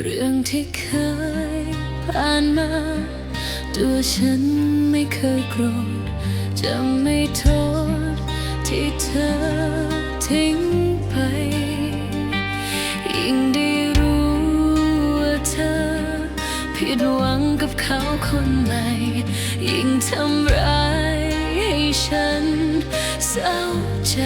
เรื่องที่เคยผ่านมา ตัวฉันไม่เคยโกรธ จะไม่โทษที่เธอทิ้งไป ยิ่งได้รู้ว่าเธอ ผิดหวังกับเขาคนใหม่ ยิ่งทำร้ายให้ฉันเศร้าใจ